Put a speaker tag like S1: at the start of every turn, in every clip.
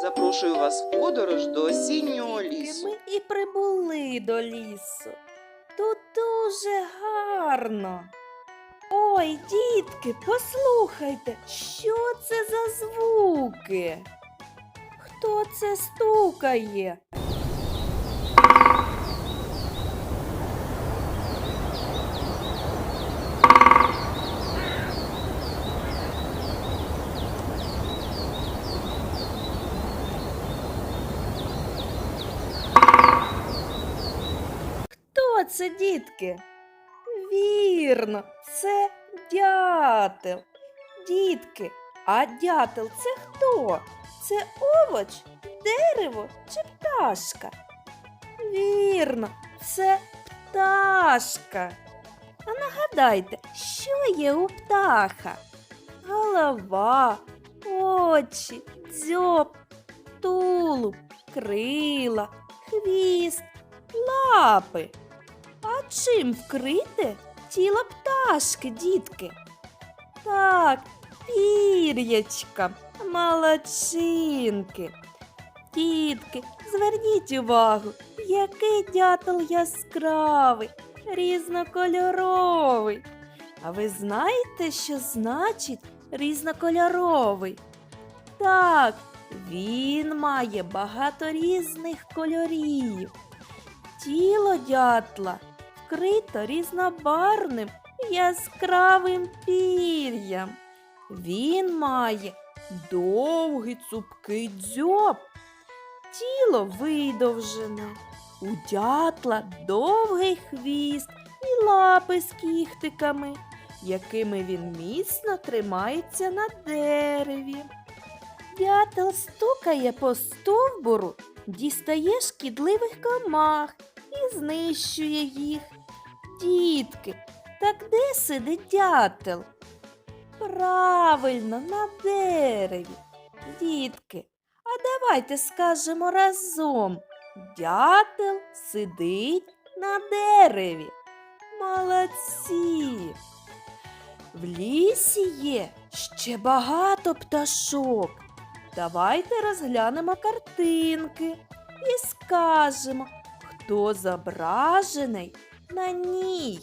S1: запрошую вас в подорож до осіннього лісу.
S2: Ми і прибули до лісу. Тут дуже гарно. Ой, дітки, послухайте, що це за звуки? Хто це стукає? Хто це, дітки? Вірно, це дятел. Дітки, а дятел це хто? Це овоч, дерево чи пташка? Вірно, це пташка. А нагадайте, що є у птаха? Голова, очі, дзьоб, тулуб, крила, хвіст, лапи. А чим вкрите тіло пташки, дітки? Так, пір'ячка, молодчинки. Дітки, зверніть увагу, який дятел яскравий, різнокольоровий. А ви знаєте, що значить різнокольоровий? Так, він має багато різних кольорів. Тіло дятла вкрито різнобарвним яскравим пір'ям. Він має довгий цупкий дзьоб. Тіло видовжене. У дятла довгий хвіст і лапи з кіхтиками, якими він міцно тримається на дереві. Дятел стукає по стовбуру, дістає шкідливих комах і знищує їх. Дітки, так де сидить дятел? Правильно, на дереві. Дітки, а давайте скажемо разом. Дятел сидить на дереві. Молодці. В лісі є ще багато пташок. Давайте розглянемо картинки і скажемо, хто зображений на ній.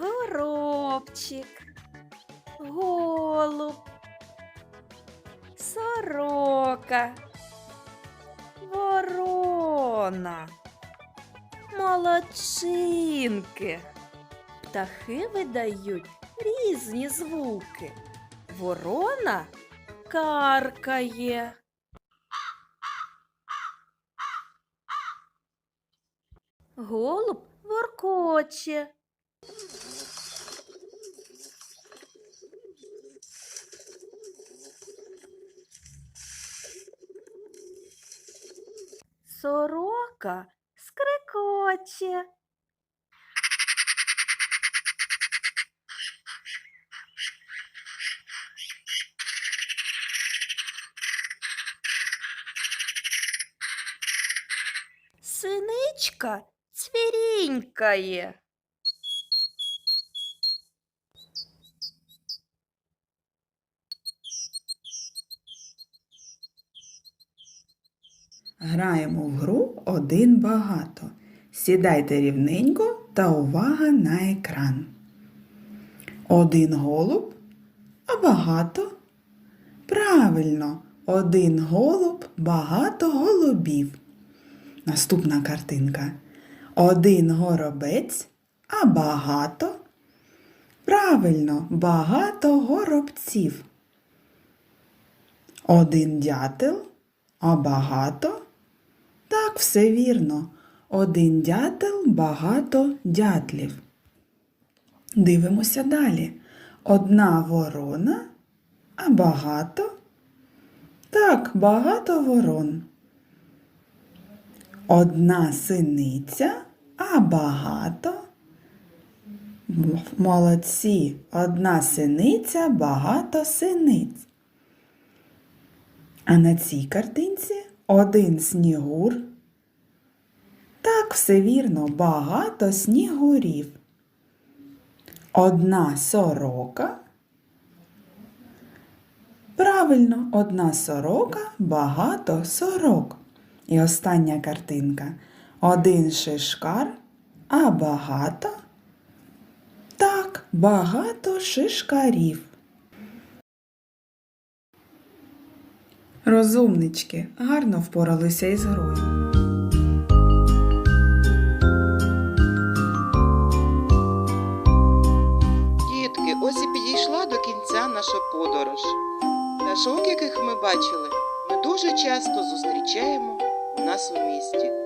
S2: Горобчик, голуб, сорока, ворона, молодчинки. Птахи видають різні звуки. Ворона каркає. Голуб воркоче. Сорока скрикоче. Синичка цвірінькає.
S3: Граємо в гру один багато. Сідайте рівненько та увага на екран. Один голуб, а багато. Правильно, один голуб, багато голубів. Наступна картинка. Один горобець, а багато. Правильно, багато горобців. Один дятел, а багато? Так, все вірно. Один дятел, багато дятлів. Дивимося далі. Одна ворона, а багато? Так, багато ворон. Одна синиця, а багато? Молодці. Одна синиця, багато синиць. А на цій картинці один снігур. Так, все вірно, багато снігурів. Одна сорока. Правильно, одна сорока, багато сорок. І остання картинка. Один шишкар, а багато. Так, багато шишкарів. Розумнички гарно впоралися із грою.
S1: Дітки, ось і підійшла до кінця наша подорож. Пташок, яких ми бачили, ми дуже часто зустрічаємо у нас у місті.